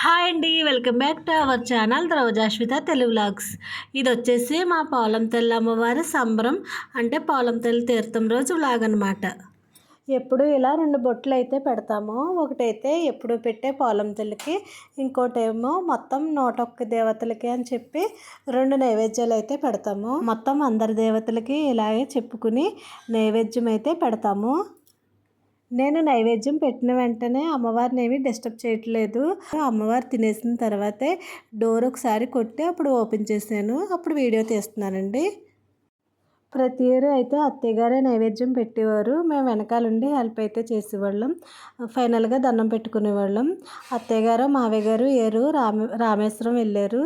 Hi అండి welcome back to our channel ద్రవజాశ్విత Telugu vlogs. ఇది వచ్చేసి మా పోలం తల్లి అమ్మవారి సంబరం అంటే పోలం తల్లి తీర్థం రోజు వ్లాగ్ అనమాట ఎప్పుడు ఇలా రెండు బొట్లు అయితే పెడతాము ఒకటైతే ఎప్పుడు పెట్టే పోలం తల్లికి ఇంకోటేమో మొత్తం నూట ఒక్క దేవతలకి అని చెప్పి రెండు నైవేద్యాలు అయితే పెడతాము. మొత్తం అందరి దేవతలకి ఇలాగే చెప్పుకుని నైవేద్యం అయితే పెడతాము. నేను నైవేద్యం పెట్టిన వెంటనే అమ్మవారిని ఏమీ డిస్టర్బ్ చేయట్లేదు. అమ్మవారు తినేసిన తర్వాతే డోర్ ఒకసారి కొట్టి అప్పుడు ఓపెన్ చేశాను. అప్పుడు వీడియో తీస్తున్నానండి. ప్రతి ఇయర్ అయితే అత్తయ్యగారే నైవేద్యం పెట్టేవారు. మేము వెనకాలండి హెల్ప్ అయితే చేసేవాళ్ళం. ఫైనల్గా దండం పెట్టుకునేవాళ్ళం. అత్తయ్య గారు మావయ్య గారు ఏరు రామే రామేశ్వరం వెళ్ళారు.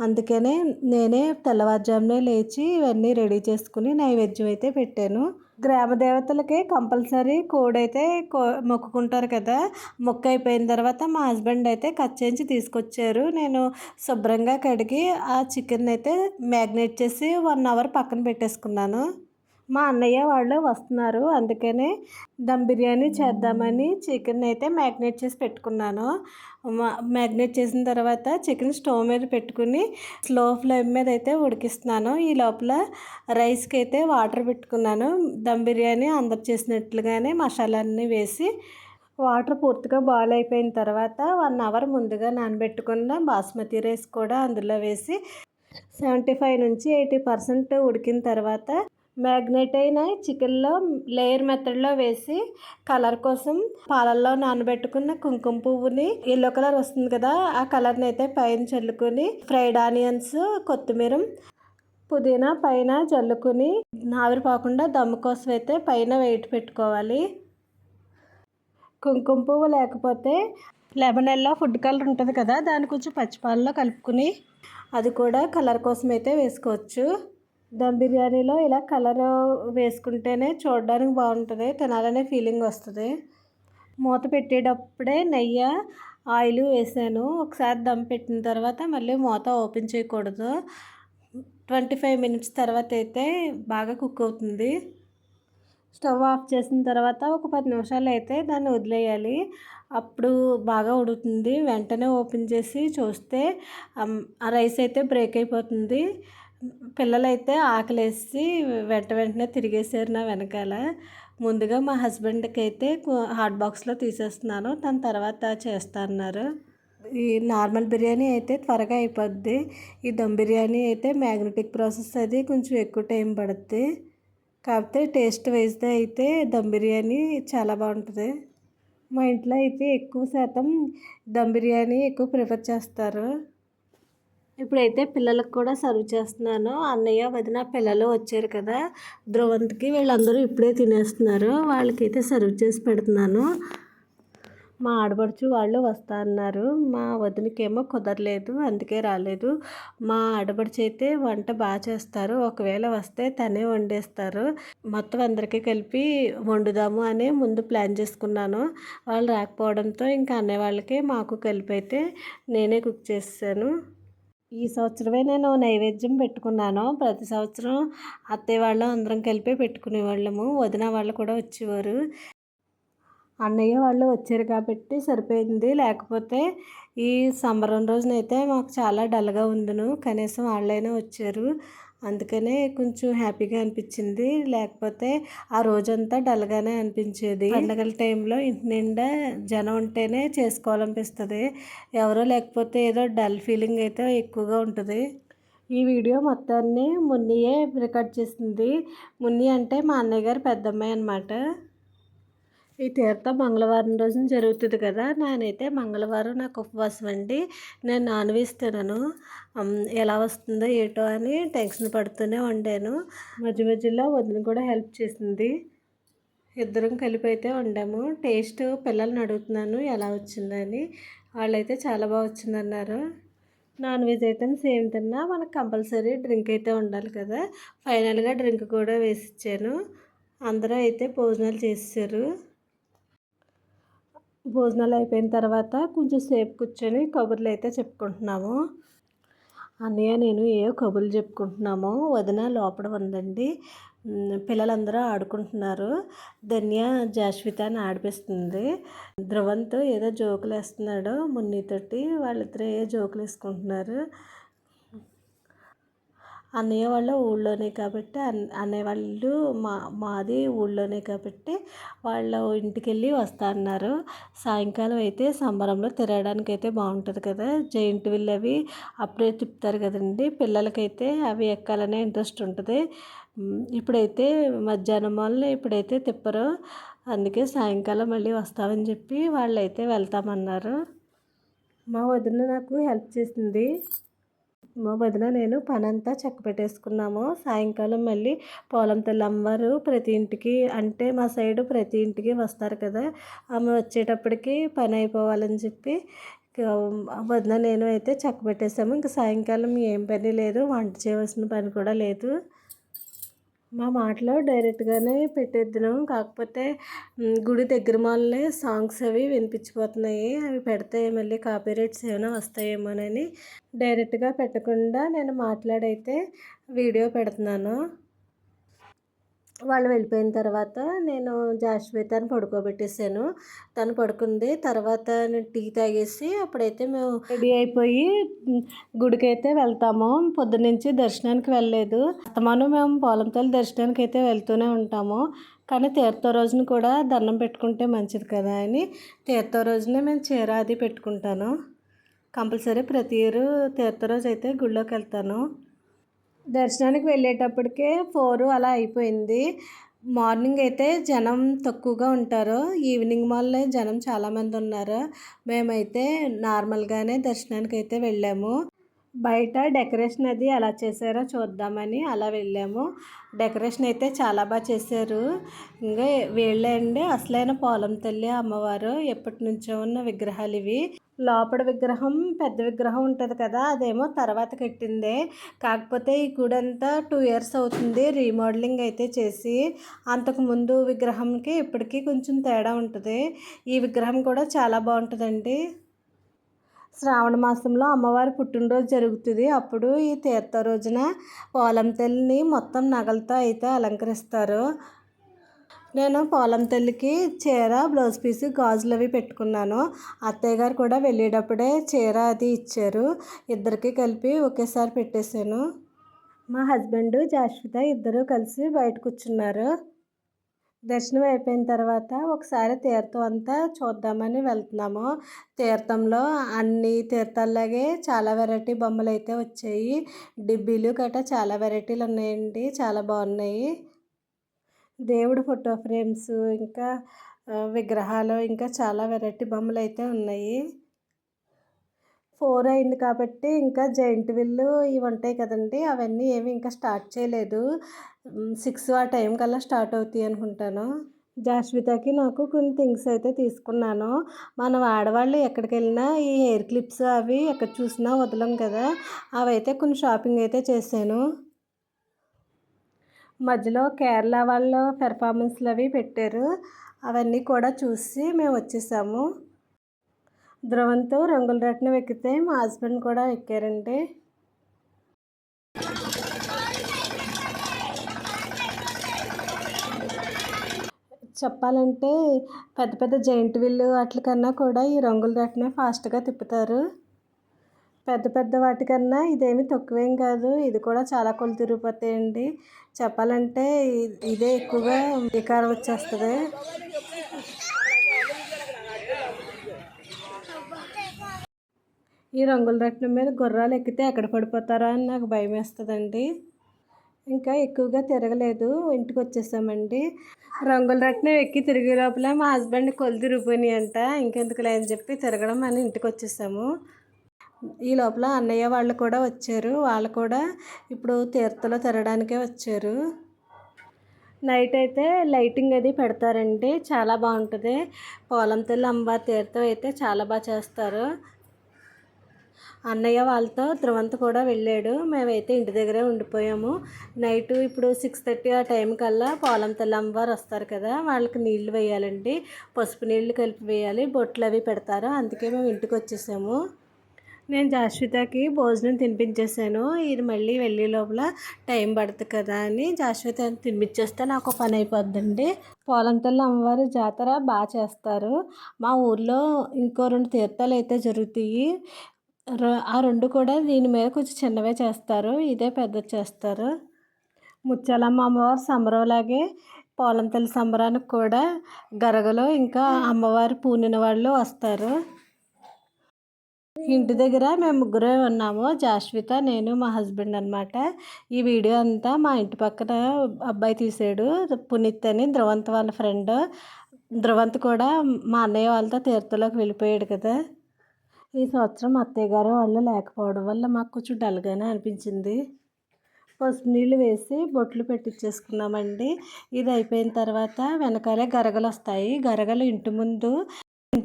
అందుకనే నేనే తెల్లవారుజామునే లేచి ఇవన్నీ రెడీ చేసుకుని నైవేద్యం అయితే పెట్టాను. గ్రామ దేవతలకి కంపల్సరీ కోడైతే కో మొక్కుకుంటారు కదా. మొక్క అయిపోయిన తర్వాత మా హస్బెండ్ అయితే కట్ చేయించి తీసుకొచ్చారు. నేను శుభ్రంగా కడిగి ఆ చికెన్ అయితే మ్యాగ్నేట్ చేసి వన్ అవర్ పక్కన పెట్టేసుకున్నాను. మా అన్నయ్య వాళ్ళు వస్తున్నారు. అందుకనే దమ్ బిర్యానీ చేద్దామని చికెన్ అయితే మ్యాగ్నేట్ చేసి పెట్టుకున్నాను. మ్యాగ్నేట్ చేసిన తర్వాత చికెన్ స్టవ్ మీద పెట్టుకుని స్లో ఫ్లేమ్ మీద అయితే ఉడికిస్తున్నాను. ఈ లోపల రైస్కి అయితే వాటర్ పెట్టుకున్నాను. దమ్ బిర్యానీ అందరు చేసినట్లుగానే మసాలాన్ని వేసి వాటర్ పూర్తిగా బాయిల్ అయిపోయిన తర్వాత వన్ అవర్ ముందుగా నానబెట్టుకున్న బాస్మతి రైస్ కూడా అందులో వేసి సెవెంటీ ఫైవ్ నుంచి ఎయిటీ పర్సెంట్ ఉడికిన తర్వాత మ్యాగ్నేట్ అయిన చికెన్లో లేయర్ మెథడ్లో వేసి కలర్ కోసం పాలల్లో నానబెట్టుకున్న కుంకుమ పువ్వుని ఎల్లో కలర్ వస్తుంది కదా ఆ కలర్ని అయితే పైన చల్లుకొని ఫ్రైడ్ ఆనియన్స్ కొత్తిమీర పుదీనా పైన చల్లుకుని ఆవిరిపోకుండా దమ్ము కోసం అయితే పైన వెయిట్ పెట్టుకోవాలి. కుంకుమ పువ్వు లేకపోతే లెమన్ ఎల్లో ఫుడ్ కలర్ ఉంటుంది కదా దాని కొంచెం పచ్చిపాలలో కలుపుకుని అది కూడా కలర్ కోసం అయితే వేసుకోవచ్చు. దమ్ బిర్యానీలో ఇలా కలర్ వేసుకుంటేనే చూడడానికి బాగుంటుంది తినాలనే ఫీలింగ్ వస్తుంది. మూత పెట్టేటప్పుడే నెయ్యి ఆయిల్ వేసాను. ఒకసారి దమ్ పెట్టిన తర్వాత మళ్ళీ మూత ఓపెన్ చేయకూడదు. ట్వంటీ ఫైవ్ మినిట్స్ తర్వాత అయితే బాగా కుక్ అవుతుంది. స్టవ్ ఆఫ్ చేసిన తర్వాత ఒక పది నిమిషాలు అయితే దాన్ని వదిలేయాలి. అప్పుడు బాగా ఉడుకుతుంది వెంటనే ఓపెన్ చేసి చూస్తే ఆ రైస్ అయితే బ్రేక్ అయిపోతుంది. పిల్లలైతే ఆకలేసి వెంట వెంటనే తిరిగేసారు నా వెనకాల. ముందుగా మా హస్బెండ్కి అయితే హాట్ బాక్స్లో తీసేస్తున్నాను దాని తర్వాత చేస్తా అన్నారు ఈ నార్మల్ బిర్యానీ అయితే త్వరగా అయిపోద్ది. ఈ దమ్ బిర్యానీ అయితే మ్యాగ్నెటిక్ ప్రాసెస్ అది కొంచెం ఎక్కువ టైం పడుద్ది. కాకపోతే టేస్ట్ వైజ్గా అయితే దమ్ బిర్యానీ చాలా బాగుంటుంది. మా ఇంట్లో అయితే ఎక్కువ శాతం దమ్ బిర్యానీ ఎక్కువ ప్రిఫర్ చేస్తారు. ఇప్పుడైతే పిల్లలకు కూడా సర్వ్ చేస్తున్నాను. అన్నయ్య వదిన పిల్లలు వచ్చారు కదా. ధ్రువంత్కి వీళ్ళందరూ ఇప్పుడే తినేస్తున్నారు. వాళ్ళకైతే సర్వ్ చేసి పెడుతున్నాను. మా ఆడపడుచు వాళ్ళు వస్తా అన్నారు. మా వదినకేమో కుదరలేదు అందుకే రాలేదు. మా ఆడపడుచు అయితే వంట బాగా చేస్తారు. ఒకవేళ వస్తే తనే వండేస్తారు. మొత్తం అందరికీ కలిపి వండుదాము అని ముందు ప్లాన్ చేసుకున్నాను. వాళ్ళు రాకపోవడంతో ఇంకా అన్నయ్య వాళ్ళకి మాకు కలిపి అయితే నేనే కుక్ చేసాను ఈ సంవత్సరమే నేను నైవేద్యం పెట్టుకున్నాను. ప్రతి సంవత్సరం అత్తయ్య వాళ్ళు అందరం కలిపి పెట్టుకునే వాళ్ళము. వదిన వాళ్ళు కూడా వచ్చేవారు. అన్నయ్య వాళ్ళు వచ్చారు కాబట్టి సరిపోయింది. లేకపోతే ఈ సంబరం రోజునైతే మాకు చాలా డల్గా ఉందను. కనీసం వాళ్ళైనా వచ్చారు. అందుకనే కొంచెం హ్యాపీగా అనిపించింది. లేకపోతే ఆ రోజంతా డల్గానే అనిపించేది. పండగల టైంలో ఇంటి నిండా జనం ఉంటేనే చేసుకోవాలనిపిస్తుంది. ఎవరో లేకపోతే ఏదో డల్ ఫీలింగ్ అయితే ఎక్కువగా ఉంటుంది. ఈ వీడియో మొత్తాన్ని మున్నియే రికార్డ్ చేసింది. మున్ని అంటే మా అన్నయ్య గారు పెద్దమ్మాయి అనమాట ఈ తీర్థం మంగళవారం రోజున జరుగుతుంది కదా నేనైతే మంగళవారం నాకు ఉపవాసం అండి. నేను నాన్ వెజ్ తినను. ఎలా వస్తుందో ఏటో అని టెన్షన్ పడుతూనే వండాను మధ్య మధ్యలో వదిన కూడా హెల్ప్ చేసింది. ఇద్దరం కలిపి అయితే వండాము. టేస్ట్ పిల్లల్ని అడుగుతున్నాను ఎలా వచ్చిందని. వాళ్ళైతే చాలా బాగా వచ్చిందన్నారు. నాన్ వెజ్ ఐటమ్స్ ఏం తిన్నా మనకు కంపల్సరీ డ్రింక్ అయితే ఉండాలి కదా. ఫైనల్గా డ్రింక్ కూడా వేసి ఇచ్చాను. అందరూ అయితే భోజనాలు చేసారు భోజనాలు అయిపోయిన తర్వాత కొంచెం సేపు కూర్చొని కబుర్లు అయితే చెప్పుకుంటున్నాము. అన్నయ్య నేను ఏ కబుర్లు చెప్పుకుంటున్నామో. వదిన లోపల ఉందండి. పిల్లలందరూ ఆడుకుంటున్నారు. ధన్య జాస్వితాని ఆడిపిస్తుంది. ధ్రువంతో ఏదో జోకులు వేస్తున్నాడు మున్నితోటి. వాళ్ళిద్దరూ ఏ జోకులు వేసుకుంటున్నారు? అన్నయ్య వాళ్ళ ఊళ్ళోనే కాబట్టి అన్ అన్నయ్య వాళ్ళు మా మాది ఊళ్ళోనే కాబట్టి వాళ్ళ ఇంటికి వెళ్ళి వస్తా అన్నారు. సాయంకాలం అయితే సంబరంలో తిరగడానికి అయితే బాగుంటుంది కదా. జైంట్ వీల్ అవి అప్పుడే తిప్పుతారు కదండి. పిల్లలకైతే అవి ఎక్కాలనే ఇంట్రెస్ట్ ఉంటుంది. ఇప్పుడైతే మధ్యాహ్నం వల్ల ఇప్పుడైతే తిప్పరు. అందుకే సాయంకాలం మళ్ళీ వస్తామని చెప్పి వాళ్ళైతే వెళ్తామన్నారు. మా వదిన నాకు హెల్ప్ చేసింది. వదిన నేను పనంతా చక్క పెట్టేసుకున్నాము సాయంకాలం మళ్ళీ పోలం తల్లి అమ్మవారు ప్రతి ఇంటికి అంటే మా సైడు ప్రతి ఇంటికి వస్తారు కదా. ఆమె వచ్చేటప్పటికి పని అయిపోవాలని చెప్పి వదిన నేను అయితే చక్క పెట్టేసాము ఇంకా సాయంకాలం ఏం పని లేదు వంట చేయవలసిన పని కూడా లేదు. మా మాటలో డైరెక్ట్గానే పెట్టేద్దాం కాకపోతే గుడి దగ్గర మాలనే సాంగ్స్ అవి వినిపించిపోతున్నాయి అవి పెడితే మళ్ళీ కాపీరైట్స్ ఏమైనా వస్తాయేమోనని డైరెక్ట్గా పెట్టకుండా నేను మాట్లాడైతే వీడియో పెడుతున్నాను. వాళ్ళు వెళ్ళిపోయిన తర్వాత నేను జాస్వితాని పడుకోబెట్టేసాను. తను పడుకుంది. తర్వాత టీ తాగేసి అప్పుడైతే మేము రెడీ అయిపోయి గుడికైతే వెళ్తాము. పొద్దునుంచి దర్శనానికి వెళ్ళలేదు. అస్తమానం మేము పోలంతల్లి దర్శనానికి అయితే వెళ్తూనే ఉంటాము. కానీ తీర్థ రోజున కూడా దండం పెట్టుకుంటే మంచిది కదా అని తీర్థ రోజునే మేము చీర అది పెట్టుకుంటాను. కంపల్సరీ ప్రతి ఇయర్ తీర్థ రోజు అయితే గుళ్ళోకి వెళ్తాను. దర్శనానికి వెళ్ళేటప్పటికే ఫోర్ అలా అయిపోయింది. మార్నింగ్ అయితే జనం తక్కువగా ఉంటారు. ఈవినింగ్ మాల్లో జనం చాలామంది ఉన్నారు. మేమైతే నార్మల్గానే దర్శనానికి అయితే వెళ్ళాము. బయట డెకరేషన్ అది ఎలా చేశారో చూద్దామని అలా వెళ్ళాము. డెకరేషన్ అయితే చాలా బాగా చేశారు. ఇంకా వీళ్ళే అండి. అసలైన పోలం తల్లి అమ్మవారు. ఎప్పటి నుంచో ఉన్న విగ్రహాలు ఇవి. లోపల విగ్రహం పెద్ద విగ్రహం ఉంటుంది కదా అదేమో తర్వాత కట్టిందే. కాకపోతే ఈ గుడి అంతా టూ ఇయర్స్ అవుతుంది రీమోడలింగ్ అయితే చేసి. అంతకుముందు విగ్రహంకి ఇప్పటికీ కొంచెం తేడా ఉంటుంది. ఈ విగ్రహం కూడా చాలా బాగుంటుందండి. శ్రావణ మాసంలో అమ్మవారి పుట్టినరోజు జరుగుతుంది. అప్పుడు ఈ తీర్థ రోజున పోలం తల్లిని మొత్తం నగలతో అయితే అలంకరిస్తారు. నేను పొలం తల్లికి చీర బ్లౌజ్ పీస్ గాజులు అవి పెట్టుకున్నాను. అత్తయ్య గారు కూడా వెళ్ళేటప్పుడే చీర అది ఇచ్చారు. ఇద్దరికి కలిపి ఒకేసారి పెట్టేశాను. మా హస్బెండ్ జాశ్విత ఇద్దరు కలిసి బయట కూర్చున్నారు. దర్శనం అయిపోయిన తర్వాత ఒకసారి తీర్థం అంతా చూద్దామని వెళ్తున్నాము. తీర్థంలో అన్ని తీర్థాల్లాగే చాలా వెరైటీ బొమ్మలు అయితే వచ్చాయి. డిబ్బీలు గట్రా చాలా వెరైటీలు ఉన్నాయండి చాలా బాగున్నాయి. దేవుడు ఫోటో ఫ్రేమ్స్ ఇంకా విగ్రహాలు ఇంకా చాలా వెరైటీ బొమ్మలు అయితే ఉన్నాయి. ఫోర్ అయింది కాబట్టి ఇంకా జైంట్ విల్లు ఇవి ఉంటాయి కదండి. అవన్నీ ఏమి ఇంకా స్టార్ట్ చేయలేదు. సిక్స్ ఆ టైం కల్లా స్టార్ట్ అవుతాయి అనుకుంటాను. జాస్వితాకి నాకు కొన్ని థింగ్స్ అయితే తీసుకున్నాను. మనం ఆడవాళ్ళు ఎక్కడికి వెళ్ళినా ఈ హెయిర్ క్లిప్స్ అవి ఎక్కడ చూసినా వదలం కదా. అవి అయితే కొన్ని షాపింగ్ అయితే చేశాను. మధ్యలో కేరళ వాళ్ళ పెర్ఫార్మెన్స్లు అవి పెట్టారు. అవన్నీ కూడా చూసి మేము వచ్చేసాము. ధ్రువంతో రంగుల రత్నం ఎక్కితే మా హస్బెండ్ కూడా ఎక్కారండి. చెప్పాలంటే పెద్ద పెద్ద జైంట్ వీళ్ళు వాటి కన్నా కూడా ఈ రంగుల రత్నం ఫాస్ట్గా తిప్పుతారు. పెద్ద పెద్ద వాటికన్నా ఇదేమి తక్కువేం కాదు. ఇది కూడా చాలా కొలు తిరిగిపోతాయండి చెప్పాలంటే ఇదే ఎక్కువగా వికారం వచ్చేస్తుంది. ఈ రంగుల రత్నం మీద గుర్రాలు ఎక్కితే ఎక్కడ పడిపోతారా అని నాకు భయం వేస్తుందండి. ఇంకా ఎక్కువగా తిరగలేదు. ఇంటికి వచ్చేసామండి. రంగుల రత్నం ఎక్కి తిరిగే లోపల మా హస్బెండ్ కొలు తిరిగిపోయినాయి అంట ఇంకెందుకులే అని చెప్పి తిరగడం అని ఇంటికి వచ్చేసాము. ఈ లోపల అన్నయ్య వాళ్ళు కూడా వచ్చారు. వాళ్ళు కూడా ఇప్పుడు తీర్థలో తిరగడానికే వచ్చారు. నైట్ అయితే లైటింగ్ అది పెడతారండి. చాలా బాగుంటుంది. పోలంతల్లి అంబా తీర్థం అయితే చాలా బాగా చేస్తారు. అన్నయ్య వాళ్ళతో ధ్రువంత్ కూడా వెళ్ళాడు. మేమైతే ఇంటి దగ్గరే ఉండిపోయాము. నైట్ ఇప్పుడు సిక్స్ థర్టీ ఆ టైం కల్లా పోలం తల్లి అమ్మవారు వస్తారు కదా వాళ్ళకి నీళ్ళు వేయాలండి. పసుపు నీళ్ళు కలిపి వేయాలి. బొట్లు అవి పెడతారు. అందుకే మేము ఇంటికి వచ్చేసాము. నేను జాశ్వితకి భోజనం తినిపించేసాను ఇది మళ్ళీ వెళ్ళే లోపల టైం పడుతుంది కదా అని జాస్విత తినిపించేస్తే నాకు పని అయిపోద్దండి. పోలంతల్లి అమ్మవారి జాతర బాగా చేస్తారు. మా ఊర్లో ఇంకో రెండు తీర్థాలు అయితే జరుగుతాయి. ఆ రెండు కూడా దీని మీద కొంచెం చిన్నవే చేస్తారు. ఇదే పెద్ద చేస్తారు. ముత్యాలమ్మ అమ్మవారి సంబరంలాగే పోలంతల్లి సంబరానికి కూడా గరగలు ఇంకా అమ్మవారి పూనిన వాళ్ళు వస్తారు. ఇంటి దగ్గర మేము ముగ్గురే ఉన్నాము. జాస్విత నేను మా హస్బెండ్ అనమాట ఈ వీడియో అంతా మా ఇంటి పక్కన అబ్బాయి తీసాడు. పునీత్ అని ధ్రువంత్ వాళ్ళ ఫ్రెండ్. ధ్రువంత్ కూడా మా అన్నయ్య వాళ్ళతో తీర్థంలోకి వెళ్ళిపోయాడు కదా. ఈ సంవత్సరం అత్తయ్య గారు వాళ్ళు లేకపోవడం వల్ల మాకు కొంచెం డల్గానే అనిపించింది. పసుపు నీళ్ళు వేసి బొట్లు పెట్టించేసుకున్నామండి ఇది అయిపోయిన తర్వాత వెనకాలే గరగలు వస్తాయి. గరగలు ఇంటి ముందు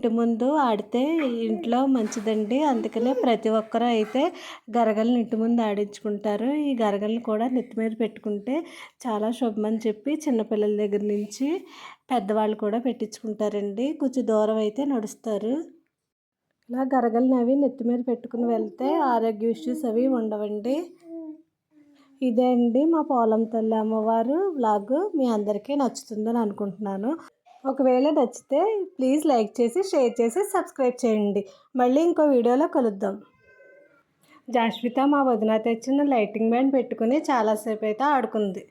ఇంటి ముందు ఆడితే ఇంట్లో మంచిదండి. అందుకనే ప్రతి ఒక్కరూ అయితే గరగలను ఇంటి ముందు ఆడించుకుంటారు. ఈ గరగలను కూడా నెత్తి మీద పెట్టుకుంటే చాలా శుభమని చెప్పి చిన్నపిల్లల దగ్గర నుంచి పెద్దవాళ్ళు కూడా పెట్టించుకుంటారండి. కొంచెం దూరం అయితే నడుస్తారు. ఇలా గరగలను అవి నెత్తి మీద పెట్టుకుని వెళ్తే ఆరోగ్య ఇష్యూస్ అవి ఉండవండి. ఇదే అండి మా పోలం తల్లి అమ్మవారు వ్లాగ్. మీ అందరికీ నచ్చుతుందని అనుకుంటున్నాను. ఒకవేళ నచ్చితే ప్లీజ్ లైక్ చేసి షేర్ చేసి సబ్స్క్రైబ్ చేయండి. మళ్ళీ ఇంకో వీడియోలో కలుద్దాం. జాస్విత మా వదిన తెచ్చిన లైటింగ్ బ్యాండ్ పెట్టుకుని చాలాసేపు అయితే ఆడుకుంది.